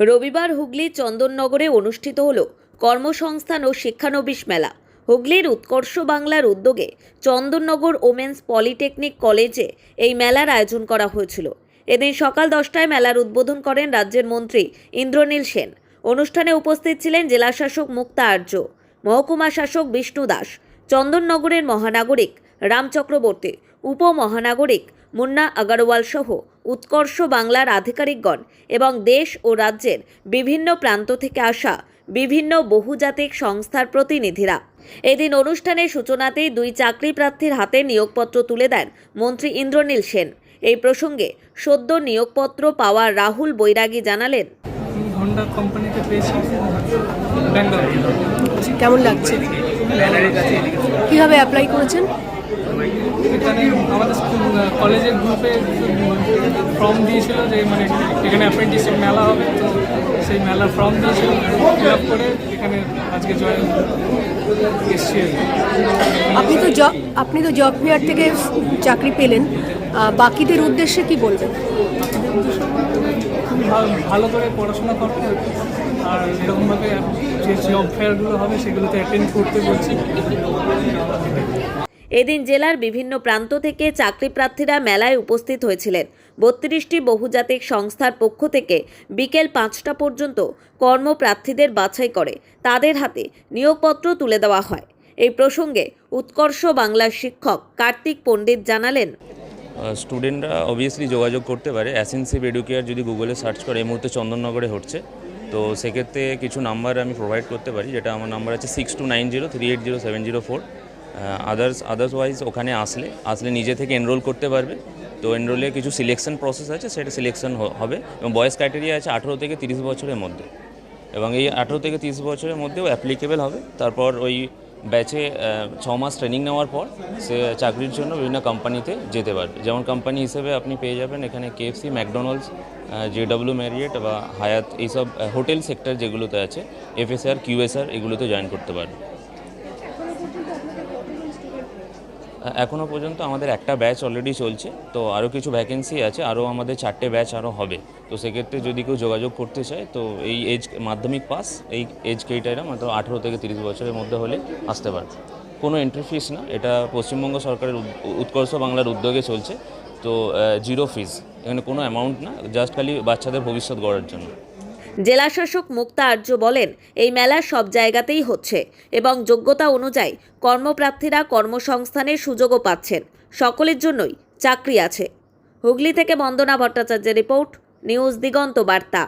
রবিবার হুগলির চন্দননগরে অনুষ্ঠিত হল কর্মসংস্থান ও শিক্ষানবিশ মেলা। হুগলির উৎকর্ষ বাংলার উদ্যোগে চন্দননগর ওমেন্স পলিটেকনিক কলেজে এই মেলার আয়োজন করা হয়েছিল। এদিন সকাল দশটায় মেলার উদ্বোধন করেন রাজ্যের মন্ত্রী ইন্দ্রনীল সেন। অনুষ্ঠানে উপস্থিত ছিলেন জেলাশাসক মুক্তা আর্য, মহকুমা শাসক বিষ্ণু দাস, চন্দননগরের মহানাগরিক রাম চক্রবর্তী উপমহানাগরিক মুন্না আগরওয়াল সহ উৎকর্ষ বাংলার আধিকারিকগণ এবং দেশ ও রাজ্যের বিভিন্ন প্রান্ত থেকে আসা বিভিন্ন বহুজাতিক সংস্থার প্রতিনিধিরা এদিন অনুষ্ঠানের সূচনাতেই দুই চাকরি প্রার্থীর হাতে নিয়োগপত্র তুলে দেন মন্ত্রী ইন্দ্রনীল সেন। এই প্রসঙ্গে সদ্য নিয়োগপত্র পাওয়া রাহুল বৈরাগী জানালেন কোম্পানিতে পেয়েছি। কেমন লাগছে? কীভাবে অ্যাপ্লাই করেছেন? এখানে আমাদের স্কুল কলেজের গ্রুপে ফর্ম দিয়েছিল যে মানে এখানে অ্যাপ্রেন্টিসের মেলা হবে। তো সেই মেলার ফর্ম দিয়েছিল ফিল আপ করে এখানে আজকে জয়েন এসছি আপনি তো জব আপনি তো জব ফেয়ার থেকে চাকরি পেলেন। বাকিদের উদ্দেশ্যে কি বলবেন? ভালো- ভালো করে পড়াশোনা করতে আর এরকমভাবে যে জব ফেয়ারগুলো হবে সেগুলোতে অ্যাটেন্ড করতে বলছি। এদিন জেলার বিভিন্ন প্রান্ত থেকে চাকরি প্রার্থীরা মেলায় উপস্থিত হয়েছিলেন। বত্রিশটি বহুজাতিক সংস্থার পক্ষ থেকে বিকেল পাঁচটা পর্যন্ত কর্মপ্রার্থীদের বাছাই করে। তাদের হাতে নিয়োগপত্র তুলে দেওয়া হয়। এই প্রসঙ্গে উৎকর্ষ বাংলার শিক্ষক কার্তিক পণ্ডিত জানালেন স্টুডেন্টরা অবভিয়াসলি যোগাযোগ করতে পারে। অ্যাসেন্সিভ এডুকেয়ার যদি গুগলে সার্চ করে, এই মুহূর্তে চন্দননগরে হচ্ছে। তো সেক্ষেত্রে কিছু নাম্বার আমি প্রোভাইড করতে পারি, যেটা আমার নাম্বার আছে six two nine zero three eight zero seven zero four others otherwise ওখানে আসলে আসলে নিজে থেকে এনরোল করতে পারবে। তো এনরোলে কিছু সিলেকশন প্রসেস আছে, সেটা সিলেকশন হবে। এবং বয়স ক্রাইটেরিয়া আছে আঠেরো থেকে তিরিশ বছরের মধ্যে। এবং এই আঠেরো থেকে তিরিশ বছরের মধ্যেও অ্যাপ্লিকেবল হবে। তারপর ওই ব্যাচে ছ মাস ট্রেনিং নেওয়ার পর সে চাকরির জন্য বিভিন্ন কোম্পানিতে যেতে পারবে। যেমন কোম্পানি হিসেবে আপনি পেয়ে যাবেন এখানে কেএফসি ম্যাকডোনাল্ডস জেডব্লিউ ম্যারিয়েট বা হায়াত এইসব হোটেল সেক্টর যেগুলোতে আছে এফএসআর কিউএসআর এগুলোতে জয়েন করতে পারবে। এখনও পর্যন্ত আমাদের একটা ব্যাচ অলরেডি চলছে, তো আরও কিছু ভ্যাকেন্সি আছে আরও আমাদের চারটে ব্যাচ আরও হবে। তো সেক্ষেত্রে যদি কেউ যোগাযোগ করতে চায়, তো এই এজ মাধ্যমিক পাস এই এজ ক্রাইটেরিয়া মাত্র আঠেরো থেকে তিরিশ বছরের মধ্যে হলে আসতে পারে কোনো এন্ট্রি ফিস না, এটা পশ্চিমবঙ্গ সরকারের উৎকর্ষ বাংলার উদ্যোগে চলছে। তো জিরো ফিস এখানে কোনো অ্যামাউন্ট না জাস্ট খালি বাচ্চাদের ভবিষ্যৎ গড়ার জন্য। জেলাশাসক মুক্তা আর্য বলেন, এই মেলা সব জায়গাতেই হচ্ছে এবং যোগ্যতা অনুযায়ী কর্মপ্রার্থীরা কর্মসংস্থানের সুযোগও পাচ্ছেন। সকলের জন্যই চাকরি আছে। হুগলি থেকে বন্দনা ভট্টাচার্যের রিপোর্ট, নিউজ দিগন্ত বার্তা।